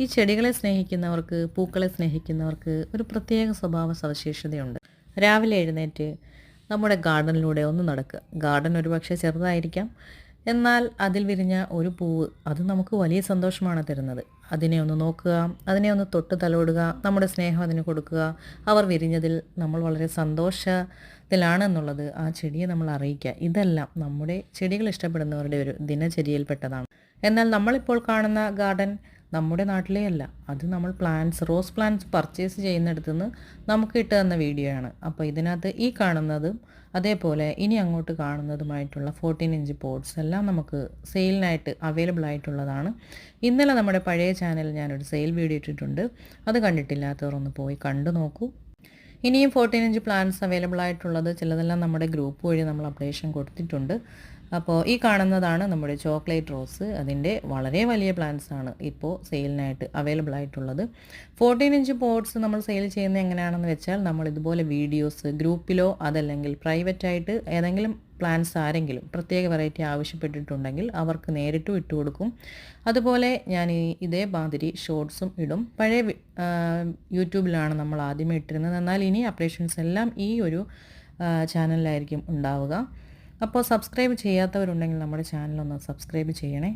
ഈ ചെടികളെ സ്നേഹിക്കുന്നവർക്ക് പൂക്കളെ സ്നേഹിക്കുന്നവർക്ക് ഒരു പ്രത്യേക സ്വഭാവ സവിശേഷതയുണ്ട്. രാവിലെ എഴുന്നേറ്റ് നമ്മുടെ ഗാർഡനിലൂടെ ഒന്ന് നടക്കുക. ഗാർഡൻ ഒരുപക്ഷെ ചെറുതായിരിക്കാം. എന്നാൽ അതിൽ വിരിഞ്ഞ ഒരു പൂവ് അത് നമുക്ക് വലിയ സന്തോഷമാണ് തരുന്നത്. അതിനെ ഒന്ന് നോക്കുക അതിനെ ഒന്ന് തൊട്ട് തലോടുക നമ്മുടെ സ്നേഹം അതിന് കൊടുക്കുക. അവർ വിരിഞ്ഞതിൽ നമ്മൾ വളരെ സന്തോഷത്തിലാണ് എന്നുള്ളത് ആ ചെടിയെ നമ്മൾ അറിയിക്കുക. ഇതെല്ലാം നമ്മുടെ ചെടികൾ ഇഷ്ടപ്പെടുന്നവരുടെ ഒരു ദിനചര്യയിൽപ്പെട്ടതാണ്. എന്നാൽ നമ്മളിപ്പോൾ കാണുന്ന ഗാർഡൻ നമ്മുടെ നാട്ടിലേ അല്ല. അത് നമ്മൾ പ്ലാന്റ്സ് റോസ് പ്ലാന്റ്സ് പർച്ചേസ് ചെയ്യുന്നിടത്തു നിന്ന് നമുക്ക് ഇട്ട് തന്ന വീഡിയോ ആണ്. അപ്പോൾ ഇതിനകത്ത് ഈ കാണുന്നതും അതേപോലെ ഇനി അങ്ങോട്ട് കാണുന്നതുമായിട്ടുള്ള ഫോർട്ടീൻ ഇഞ്ച് പോട്ട്സ് എല്ലാം നമുക്ക് സെയിലിനായിട്ട് അവൈലബിൾ ആയിട്ടുള്ളതാണ്. ഇന്നലെ നമ്മുടെ പഴയ ചാനലിൽ ഞാനൊരു സെയിൽ വീഡിയോ ഇട്ടിട്ടുണ്ട്. അത് കണ്ടിട്ടില്ലാത്തവർ ഒന്ന് പോയി കണ്ടു നോക്കൂ. ഇനിയും ഫോർട്ടീൻ ഇഞ്ച് പ്ലാൻസ് അവൈലബിൾ ആയിട്ടുള്ളത് ചിലതെല്ലാം നമ്മുടെ ഗ്രൂപ്പ് വഴി നമ്മൾ അപ്ഡേഷൻ കൊടുത്തിട്ടുണ്ട്. അപ്പോൾ ഈ കാണുന്നതാണ് നമ്മുടെ ചോക്ലേറ്റ് റോസ്. അതിന്റെ വളരെ വലിയ പ്ലാൻസ് ആണ് ഇപ്പോൾ സെയിലിനായിട്ട് അവൈലബിൾ ആയിട്ടുള്ളത്. ഫോർട്ടീൻ ഇഞ്ച് പോട്ട്സ് നമ്മൾ സെയിൽ ചെയ്യുന്നത് എങ്ങനെയാണെന്ന് വെച്ചാൽ നമ്മൾ ഇതുപോലെ വീഡിയോസ് ഗ്രൂപ്പിലോ അതല്ലെങ്കിൽ പ്രൈവറ്റായിട്ട് ഏതെങ്കിലും പ്ലാൻസ് ആരെങ്കിലും പ്രത്യേക വെറൈറ്റി ആവശ്യപ്പെട്ടിട്ടുണ്ടെങ്കിൽ അവർക്ക് നേരിട്ടും ഇട്ട് കൊടുക്കും. അതുപോലെ ഞാൻ ഈ ഇതേ മാതിരി ഷോർട്സും ഇടും. പഴയ യൂട്യൂബിലാണ് നമ്മൾ ആദ്യമേ ഇട്ടിരുന്നത്. എന്നാൽ ഇനി അപ്ഡേഷൻസ് എല്ലാം ഈ ഒരു ചാനലിലായിരിക്കും ഉണ്ടാവുക. അപ്പോൾ സബ്സ്ക്രൈബ് ചെയ്യാത്തവരുണ്ടെങ്കിൽ നമ്മുടെ ചാനലൊന്ന് സബ്സ്ക്രൈബ് ചെയ്യണേ.